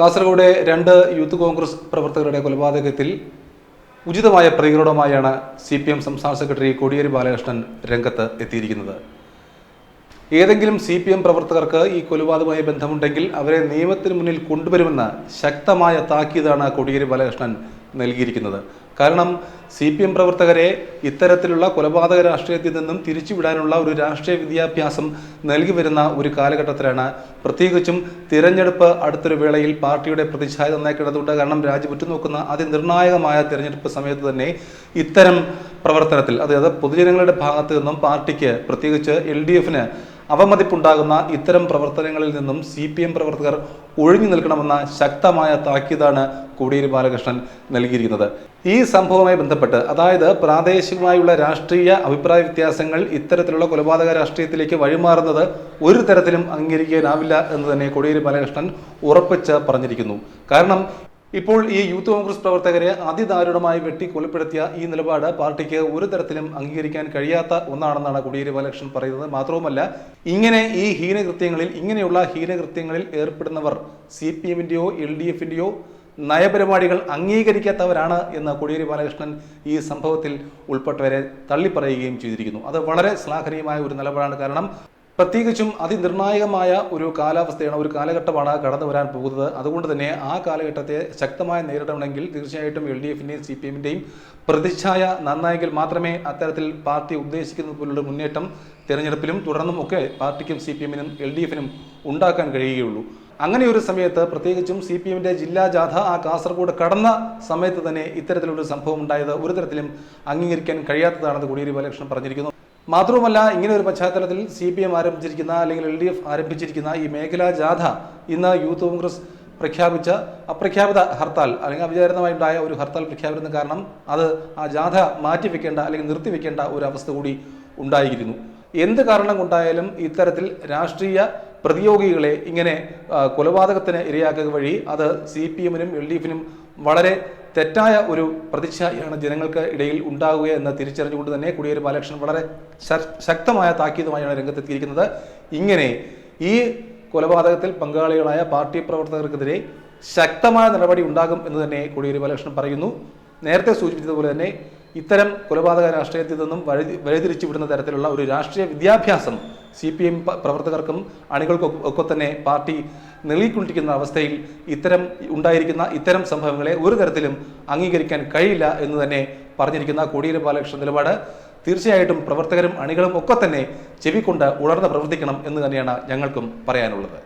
കാസർഗോഡ് രണ്ട് യൂത്ത് കോൺഗ്രസ് പ്രവർത്തകരുടെ കൊലപാതകത്തിൽ ഉചിതമായ പ്രതികരണവുമായാണ് സി പി എം സംസ്ഥാന സെക്രട്ടറി കോടിയേരി ബാലകൃഷ്ണൻ രംഗത്ത് എത്തിയിരിക്കുന്നത്. ഏതെങ്കിലും സി പി എം പ്രവർത്തകർക്ക് ഈ കൊലപാതകവുമായി ബന്ധമുണ്ടെങ്കിൽ അവരെ നിയമത്തിന് മുന്നിൽ കൊണ്ടുവരുമെന്ന് ശക്തമായ താക്കീതാണ് കോടിയേരി ബാലകൃഷ്ണൻ നൽകിയിരിക്കുന്നത്. കാരണം സി പി എം പ്രവർത്തകരെ ഇത്തരത്തിലുള്ള കൊലപാതക രാഷ്ട്രീയത്തിൽ നിന്നും തിരിച്ചുവിടാനുള്ള ഒരു രാഷ്ട്രീയ വിദ്യാഭ്യാസം നൽകി വരുന്ന ഒരു കാലഘട്ടത്തിലാണ്. പ്രത്യേകിച്ചും തിരഞ്ഞെടുപ്പ് അടുത്തൊരു വേളയിൽ പാർട്ടിയുടെ പ്രതിച്ഛായ നന്നാക്കേണ്ടതുണ്ട് കാരണം രാജ്യം ഉറ്റുനോക്കുന്ന അതിനിർണായകമായ തിരഞ്ഞെടുപ്പ് സമയത്ത് തന്നെ ഇത്തരം പ്രവർത്തനത്തിൽ അതായത് പൊതുജനങ്ങളുടെ ഭാഗത്തു നിന്നും പാർട്ടിക്ക് പ്രത്യേകിച്ച് എൽ ഡി എഫിന് അവമതിപ്പുണ്ടാകുന്ന ഇത്തരം പ്രവർത്തനങ്ങളിൽ നിന്നും സി പി എം പ്രവർത്തകർ ഒഴിഞ്ഞു നിൽക്കണമെന്ന ശക്തമായ താക്കീതാണ് കോടിയേരി ബാലകൃഷ്ണൻ നൽകിയിരിക്കുന്നത്. ഈ സംഭവവുമായി ബന്ധപ്പെട്ട് അതായത് പ്രാദേശികമായുള്ള രാഷ്ട്രീയ അഭിപ്രായ വ്യത്യാസങ്ങൾ ഇത്തരത്തിലുള്ള കൊലപാതക രാഷ്ട്രീയത്തിലേക്ക് വഴിമാറുന്നത് ഒരു തരത്തിലും അംഗീകരിക്കാനാവില്ല എന്ന് തന്നെ കോടിയേരി ബാലകൃഷ്ണൻ ഉറപ്പിച്ച് പറഞ്ഞിരിക്കുന്നു. കാരണം ഇപ്പോൾ ഈ യൂത്ത് കോൺഗ്രസ് പ്രവർത്തകരെ അതിദാരുണമായി വെട്ടി കൊലപ്പെടുത്തിയ ഈ നിലപാട് പാർട്ടിക്ക് ഒരു തരത്തിലും അംഗീകരിക്കാൻ കഴിയാത്ത ഒന്നാണെന്നാണ് കുടിയേരി ബാലകൃഷ്ണൻ പറയുന്നത്. മാത്രവുമല്ല ഇങ്ങനെ ഈ ഹീനകൃത്യങ്ങളിൽ ഇങ്ങനെയുള്ള ഹീനകൃത്യങ്ങളിൽ ഏർപ്പെടുന്നവർ സി പി എമ്മിന്റെയോ എൽ ഡി എഫിന്റെയോ നയപരിപാടികൾ അംഗീകരിക്കാത്തവരാണ് എന്ന് കോടിയേരി ബാലകൃഷ്ണൻ ഈ സംഭവത്തിൽ ഉൾപ്പെട്ടവരെ തള്ളിപ്പറയുകയും ചെയ്തിരിക്കുന്നു. അത് വളരെ ശ്ലാഘനീയമായ ഒരു നിലപാടാണ്. കാരണം പ്രത്യേകിച്ചും അതിനിർണായകമായ ഒരു കാലാവസ്ഥയാണ് ഒരു കാലഘട്ടമാണ് കടന്നു വരാൻ പോകുന്നത്. അതുകൊണ്ട് തന്നെ ആ കാലഘട്ടത്തെ ശക്തമായി നേരിടണമെങ്കിൽ തീർച്ചയായിട്ടും എൽ ഡി എഫിന്റെയും സി പി എമ്മിന്റെയും പ്രതിച്ഛായ നന്നായെങ്കിൽ മാത്രമേ അത്തരത്തിൽ പാർട്ടി ഉദ്ദേശിക്കുന്നത് പോലുള്ള മുന്നേറ്റം തിരഞ്ഞെടുപ്പിലും തുടർന്നും ഒക്കെ പാർട്ടിക്കും സി പി എമ്മിനും എൽ ഡി എഫിനും ഉണ്ടാക്കാൻ കഴിയുകയുള്ളൂ. അങ്ങനെ ഒരു സമയത്ത് പ്രത്യേകിച്ചും സി പി എമ്മിന്റെ ജില്ലാ ജാഥ ആ കാസർഗോഡ് കടന്ന സമയത്ത് തന്നെ ഇത്തരത്തിലൊരു സംഭവം ഉണ്ടായത് ഒരു തരത്തിലും അംഗീകരിക്കാൻ കഴിയാത്തതാണെന്ന് കോടിയേരി ബാലകൃഷ്ണൻ പറഞ്ഞിരിക്കുന്നു. മാത്രവുമല്ല ഇങ്ങനെ ഒരു പശ്ചാത്തലത്തിൽ സി പി എം ആരംഭിച്ചിരിക്കുന്ന അല്ലെങ്കിൽ എൽ ഡി എഫ് ആരംഭിച്ചിരിക്കുന്ന ഈ മേഖലാ ജാഥ ഇന്ന് യൂത്ത് കോൺഗ്രസ് പ്രഖ്യാപിച്ച അപ്രഖ്യാപിത ഹർത്താൽ അല്ലെങ്കിൽ അവിചാരിതമായുണ്ടായ ഒരു ഹർത്താൽ പ്രഖ്യാപിക്കുന്ന കാരണം അത് ആ ജാഥ മാറ്റിവെക്കേണ്ട അല്ലെങ്കിൽ നിർത്തിവെക്കേണ്ട ഒരു അവസ്ഥ കൂടി ഉണ്ടായിരിക്കുന്നു. എന്ത് കാരണം കൊണ്ടായാലും ഇത്തരത്തിൽ രാഷ്ട്രീയ പ്രതിയോഗികളെ ഇങ്ങനെ കൊലപാതകത്തിന് ഇരയാക്കുക വഴി അത് സി പി എമ്മിനും എൽ ഡി എഫിനും വളരെ തെറ്റായ ഒരു പ്രതിച്ഛായാണ് ജനങ്ങൾക്ക് ഇടയിൽ ഉണ്ടാകുക എന്ന് തിരിച്ചറിഞ്ഞുകൊണ്ട് തന്നെ കോടിയേരി ബാലകൃഷ്ണൻ വളരെ ശക്തമായ താക്കീതുമായാണ് രംഗത്തെത്തിയിരിക്കുന്നത്. ഇങ്ങനെ ഈ കൊലപാതകത്തിൽ പങ്കാളികളായ പാർട്ടി പ്രവർത്തകർക്കെതിരെ ശക്തമായ നടപടി ഉണ്ടാകും എന്ന് തന്നെ കോടിയേരി ബാലകൃഷ്ണൻ പറയുന്നു. നേരത്തെ സൂചിപ്പിച്ചതുപോലെ തന്നെ ഇത്തരം കൊലപാതക രാഷ്ട്രീയത്തിൽ നിന്നും വഴി വഴിതിരിച്ചു വിടുന്ന തരത്തിലുള്ള ഒരു രാഷ്ട്രീയ വിദ്യാഭ്യാസം സി പി എം പ്രവർത്തകർക്കും അണികൾക്കും ഒക്കെ തന്നെ പാർട്ടി നെളിക്കൊണ്ടിരിക്കുന്ന അവസ്ഥയിൽ ഇത്തരം ഉണ്ടായിരിക്കുന്ന ഇത്തരം സംഭവങ്ങളെ ഒരു തരത്തിലും അംഗീകരിക്കാൻ കഴിയില്ല എന്ന് തന്നെ പറഞ്ഞിരിക്കുന്ന കോടിയേരി ബാലകൃഷ്ണൻ നിലപാട്. തീർച്ചയായിട്ടും പ്രവർത്തകരും അണികളും ഒക്കെ തന്നെ ചെവിക്കൊണ്ട് ഉണർന്ന് പ്രവർത്തിക്കണം എന്ന് തന്നെയാണ് ഞങ്ങൾക്കും പറയാനുള്ളത്.